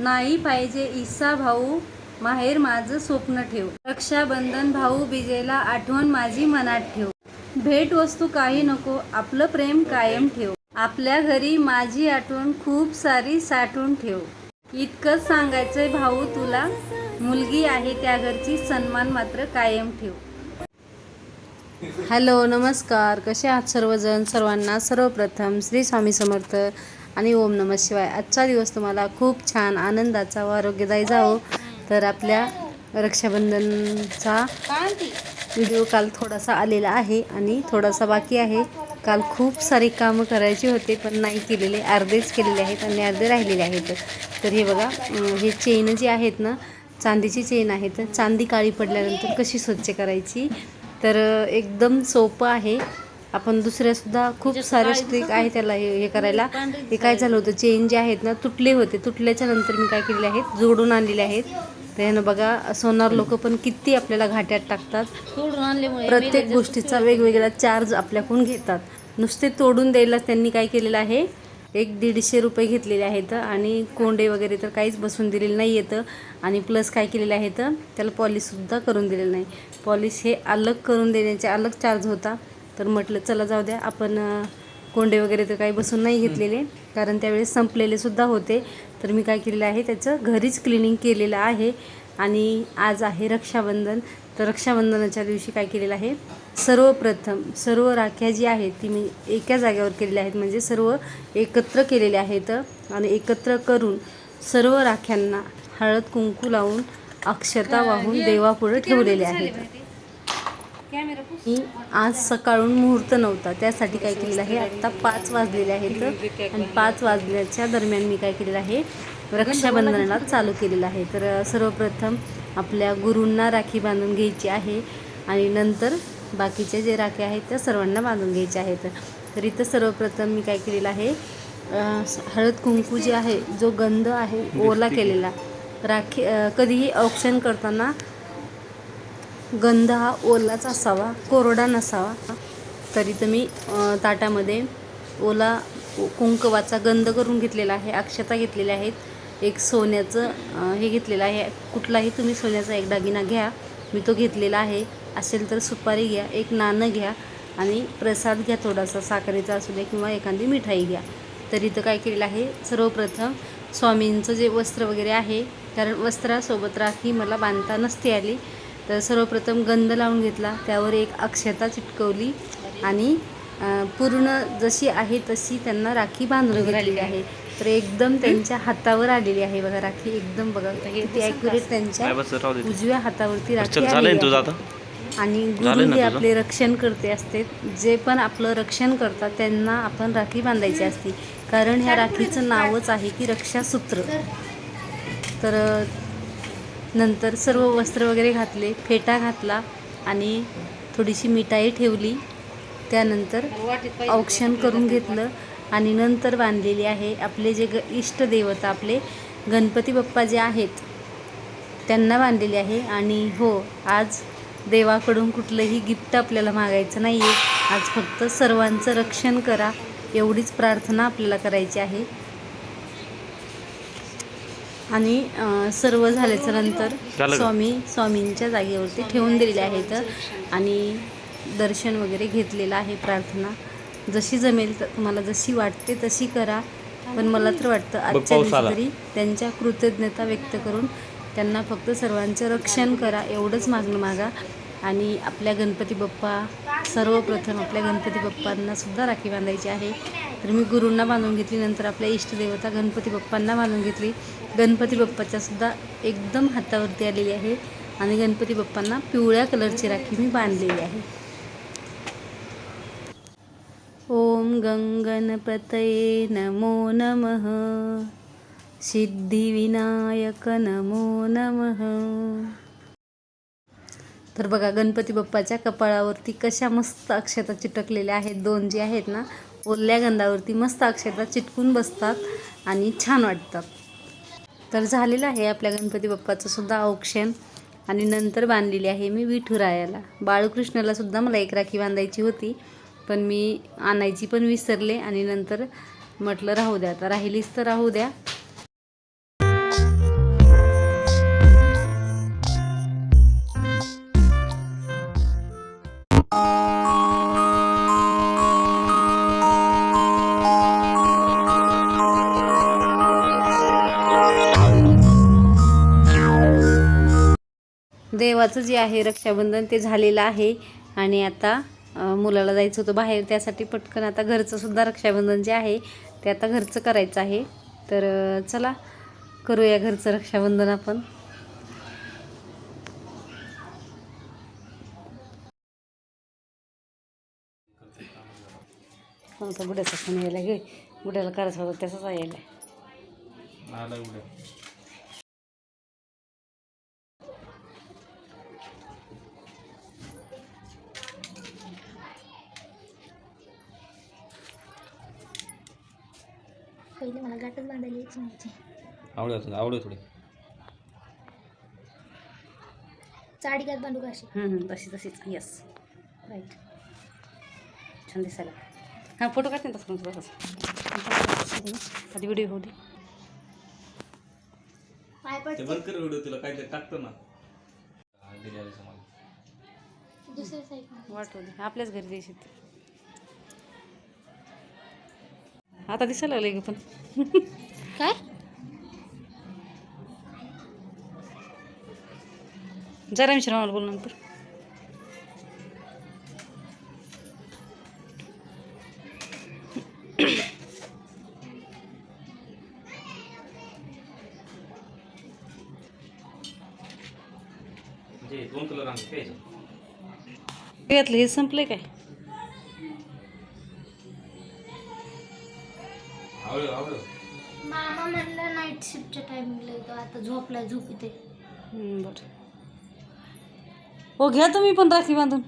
नाही पाहिजे इसा भाऊ माहेर माझं स्वप्न ठेव. रक्षाबंधन भाऊ बिजेला आठवण माझी मनात ठेव. भेट वस्तू काही नको आपलं प्रेम कायम ठेव. आपल्या घरी माझी आठवण खूप सारी साठवून ठेव. इतकंच सांगायचंय भाऊ तुला मुलगी आहे त्या घरची सन्मान मात्र कायम ठेव. हॅलो नमस्कार. कसे आहात सर्वजण? सर्वांना सर्वप्रथम श्री स्वामी समर्थ. आणि ओम नम शिवाय. आजचा दिवस तुम्हाला खूप छान आनंदाचा व आरोग्यदायी जावो. तर आपल्या रक्षाबंधनचा व्हिडिओ काल थोडासा आलेला आहे आणि थोडासा बाकी आहे. काल खूप सारी कामं करायची होते पण नाही केलेले. अर्धेच केलेले आहेत आणि अर्धे राहिलेले आहेत. तर हे बघा हे चेन जी आहेत ना चांदीची चेन आहे तर चांदी काळी पडल्यानंतर कशी स्वच्छ करायची? तर एकदम सोपं आहे. आपण दुसऱ्यासुद्धा खूप सारे स्ट्रिक आहे त्याला हे करायला. हे काय झालं होतं चेन जे आहेत ना तुटले होते. तुटल्याच्या नंतर मी काय केलेले आहेत जोडून आणलेले आहेत. तर ह्यानं बघा सोनार लोक पण किती आपल्याला घाट्यात टाकतात. आणल्यामुळे प्रत्येक गोष्टीचा वेगवेगळा चार्ज आपल्याकडून घेतात. नुसते तोडून द्यायला त्यांनी काय केलेलं आहे? एक दीडशे रुपये घेतलेले आहेत आणि कोंडे वगैरे तर काहीच बसून दिलेलं नाही येतं आणि प्लस काय केलेलं आहे तर त्याला पॉलिशसुद्धा करून दिलेलं नाही. पॉलिश हे अलग करून देण्याचे अलग चार्ज होता. तर म्हटलं चला जाऊ द्या. आपण कोंडे वगैरे तर काही बसून नाही घेतलेले. कारण त्यावेळेस संपलेले सुद्धा होते. तर मी काय केलेलं आहे त्याचं घरीच क्लिनिंग केलेलं आहे. आणि आज आहे रक्षाबंधन. तर रक्षाबंधनाच्या दिवशी काय केलेलं आहे सर्वप्रथम सर्व राख्या जी आहेत ती मी एका जागेवर केलेल्या आहेत. म्हणजे सर्व एकत्र केलेले आहेत आणि एकत्र करून सर्व राख्यांना हळद कुंकू लावून अक्षता वाहून देवापुढे ठेवलेले आहेत. आज सकाळून मुहूर्त नव्हता. त्यासाठी काय केलेलं आहे? आत्ता पाच वाजलेले आहेत. आणि पाच वाजल्याच्या दरम्यान मी काय केलेलं आहे? रक्षाबंधनाला चालू केलेलं आहे. तर सर्वप्रथम आपल्या गुरूंना राखी बांधून घ्यायची आहे आणि नंतर बाकीच्या जे राख्या आहेत त्या सर्वांना बांधून घ्यायच्या आहेत. तर इथं सर्वप्रथम मी काय केलेलं आहे? हळद कुंकू जे आहे जो गंध आहे ओला केलेला. राखी कधीही औक्षण करताना गंध हा ओलाच असावा कोरडा नसावा. तरी तर मी ताटामध्ये ओला कुंकवाचा गंध करून घेतलेला आहे अक्षता घेतलेल्या आहेत. एक सोन्याचं हे घेतलेलं आहे. कुठलाही तुम्ही सोन्याचा एक दागिना घ्या मी तो घेतलेला आहे. असेल तर सुपारी घ्या एक नाणं घ्या आणि प्रसाद घ्या थोडासा साखरेचा असू द्या किंवा एखादी मिठाई घ्या. तर इथं काय केलेलं आहे सर्वप्रथम स्वामींचं जे वस्त्र वगैरे आहे कारण वस्त्रासोबत राखी मला बांधता नसते आली. तर सर्वप्रथम गंध लावून घेतला. त्यावर एक अक्षता चिटकवली आणि पूर्ण जशी आहे तशी त्यांना राखी बांधून घेतलेली आहे. तर एकदम त्यांच्या हातावर आलेली आहे बघा राखी. एकदम बघा किती ॲक्युरेट त्यांच्या उजव्या हातावरती राखी आलेली आणि गुरु हे? आपले रक्षण करते असते. जे पण आपलं रक्षण करतात त्यांना आपण राखी बांधायची असते. कारण ह्या राखीचं नावच आहे की रक्षासूत्र. तर नंतर सर्व वस्त्र वगैरे घातले फेटा घातला आणि थोडीशी मिठाई ठेवली. त्यानंतर औक्षण करून घेतलं आणि नंतर बांधलेली आहे आपले जे ग इष्टदेवता आपले गणपती बाप्पा जे आहेत त्यांना बांधलेली आहे. आणि हो आज देवाकडून कुठलंही गिफ्ट आपल्याला मागायचं नाही आहे आज फक्त सर्वांचं रक्षण करा एवढीच प्रार्थना आपल्याला करायची आहे. आणि सर्व झाल्याच्यानंतर? स्वामी स्वामींच्या जागेवरती ठेवून दिलेले आहेत आणि दर्शन वगैरे घेतलेलं आहे प्रार्थना. जशी जमेल तर तुम्हाला जशी वाटते तशी करा. पण मला तर वाटतं आजच्या. दिवशी तरी त्यांच्या कृतज्ञता व्यक्त करून त्यांना फक्त सर्वांचं रक्षण करा एवढंच मागणं मागा. आणि आपल्या गणपती बाप्पा सर्वप्रथम आपल्या गणपती बाप्पांना सुद्धा राखी बांधायची आहे. तर मी गुरूंना बांधून घेतली नंतर आपल्या इष्टदेवता गणपती बाप्पांना बांधून घेतली. गणपती बाप्पाच्यासुद्धा एकदम हातावरती आलेली आहे आणि गणपती बाप्पांना पिवळ्या कलरची राखी मी बांधलेली आहे. ओम गंगणपतये नमो नम. सिद्धिविनायक नमो नम. तर बघा गणपती बाप्पाच्या कपाळावरती कशा मस्त अक्षता चिटकलेल्या आहेत. दोन जे आहेत ना ओल्या गंधावरती मस्त अक्षरता चिटकून बसतात आणि छान वाटतात. तर झालेलं आहे आपल्या गणपती बाप्पाचं सुद्धा औक्षण आणि नंतर बांधलेली आहे मी विठुरायाला. बाळकृष्णाला सुद्धा मला एक राखी बांधायची होती पण मी आणायची पण विसरले आणि नंतर म्हटलं राहू द्या. आता राहिलीच तर राहू द्या. देवाचं जे आहे रक्षाबंधन ते झालेलं आहे. आणि आता मुलाला जायचं होतं बाहेर त्यासाठी पटकन आता घरचंसुद्धा रक्षाबंधन जे आहे ते आता घरचं करायचं आहे. तर चला करूया घरचं रक्षाबंधन आपण. कोणाचा बुड्याचा फोन यायला घे. बुड्याला करायचं होतं त्याचाच यायला. पहिले मला गाठच बांधायला यायची नाही आवडे आवडे थोडे. चाडी गात बांधू का अशी? तशी तशीच. यस राईट छान दिसायला. हां फोटो काढते ना तसं तुमचं तसंच. आधी व्हिडिओ होऊ दे. पाय ते पडते. बंद कर व्हिडिओ तुला काहीतरी टाकतो ना. दुसऱ्या साईड वाटू दे. आपल्याच घरी द्यायची ते. आता दिसायला लागले की पण. काय? जरा मिश्र मला बोल नंतर. दोन कलर आणले काय याच्यात? घातलं हे संपलंय काय? मामा म्हणलं नाईट शिफ्टच्या टायमिंगला येतो आता झोपलाय झोप इथे. हम्म, बरं. हो घ्या तुम्ही पण राखी बांधून.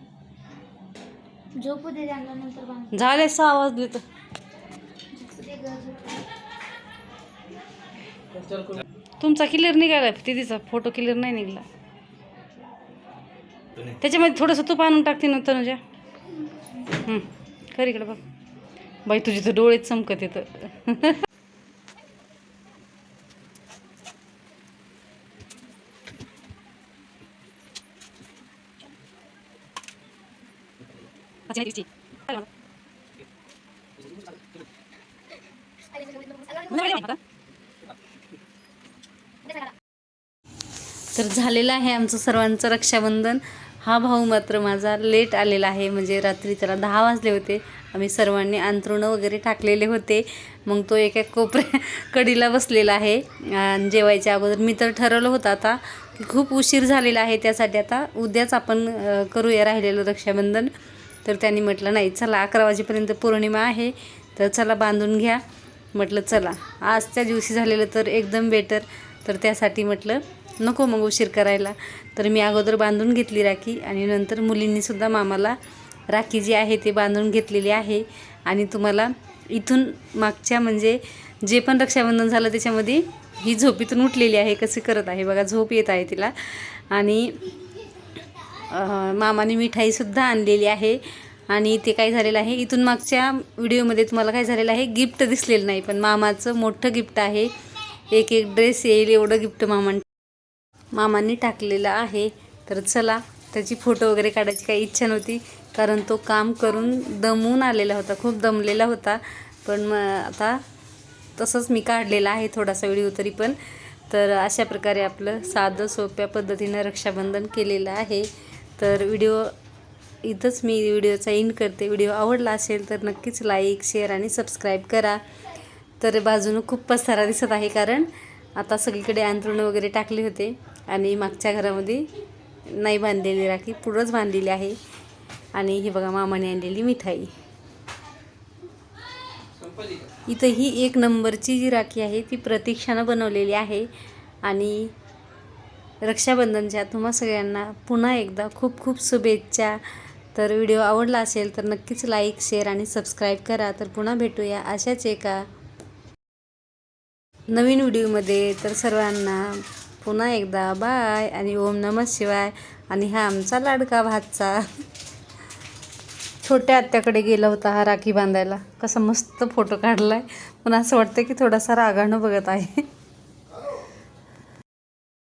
झोपू दे त्यांना नंतर बांध. झाले सहा वाजले तर. झोपू दे ग झोपू दे. तुमचा क्लिअर निघाला तिथीचा फोटो क्लिअर नाही निघाला. त्याच्यामध्ये थोडंसं तूप आणून टाकते ना तनुजा? हं, कर इकडे बघ. बाई तुझे तर डोळेच चमकत येतं तर झालेलं आहे आमचं सर्वांचं रक्षाबंधन. हा भाऊ मात्र माझा लेट आलेला आहे. म्हणजे रात्री त्याला दहा वाजले होते. आम्ही सर्वांनी अंथरुणं वगैरे टाकलेले होते. मग तो एका कोपऱ्या कडीला बसलेला आहे. जेवायच्या अगोदर मी तर ठरवलं होतं आता की खूप उशीर झालेला आहे. त्यासाठी आता उद्याच आपण करूया राहिलेलं रक्षाबंधन. तर त्यांनी म्हटलं नाही चला अकरा वाजेपर्यंत पौर्णिमा आहे. तर चला बांधून घ्या. म्हटलं चला आजच्या दिवशी झालेलं तर एकदम बेटर तर त्यासाठी म्हटलं नको मग उशीर करायला. तर मी अगोदर बांधून घेतली राखी आणि नंतर मुलींनीसुद्धा मामाला राखी जी आहे ती बांधून घेतलेली आहे. आणि तुम्हाला इथून मागच्या म्हणजे जे पण रक्षाबंधन झालं त्याच्यामध्ये ही झोपीतून उठलेली आहे कसे करत आहे बघा झोप येत आहे तिला. आणि मामाने मिठाईसुद्धा आणलेली आहे. आणि ते काय झालेलं आहे इथून मागच्या व्हिडिओमध्ये तुम्हाला काय झालेलं आहे गिफ्ट दिसलेलं नाही पण मामाचं मोठं गिफ्ट आहे. एक एक ड्रेस येईल एवढं गिफ्ट मामाने मामांनी टाकलेलं आहे. तर चला त्याची फोटो वगैरे काढायची काही इच्छा नव्हती कारण तो काम करून दमून आलेला होता खूप दमलेला होता. पण मग आता तसंच मी काढलेला आहे थोडासा व्हिडिओ तरी पण. तर अशा प्रकारे आपलं साधं सोप्या पद्धतीनं रक्षाबंधन केलेलं आहे. तर व्हिडिओ इथंच मी व्हिडिओचा एंड करते. व्हिडिओ आवडला असेल तर नक्कीच लाईक शेअर आणि सबस्क्राईब करा. तर बाजूनं खूप पसारा दिसत आहे कारण आता सगळीकडे अंथरुणं वगैरे टाकले होते. आणि मागच्या घरामध्ये नाही बांधलेली राखी पुढंच बांधलेली आहे. आणि हे बघा मामाने आणलेली मिठाई. इथं ही एक नंबरची जी राखी आहे ती प्रतीक्षानं बनवलेली आहे. आणि रक्षाबंधनच्या तुम्हा सगळ्यांना पुन्हा एकदा खूप खूप शुभेच्छा. तर व्हिडिओ आवडला असेल तर नक्कीच लाईक शेअर आणि सबस्क्राईब करा. तर पुन्हा भेटूया अशाच एका नवीन व्हिडिओमध्ये. तर सर्वांना पुन्हा एकदा बाय. आणि ओम नमः शिवाय. आणि हा आमचा लाडका भातचा. छोट्या आत्याकडे गेला होता हा राखी बांधायला. कसा मस्त फोटो काढलाय. पण असं वाटतं की थोडासा रागानं बघत आहे.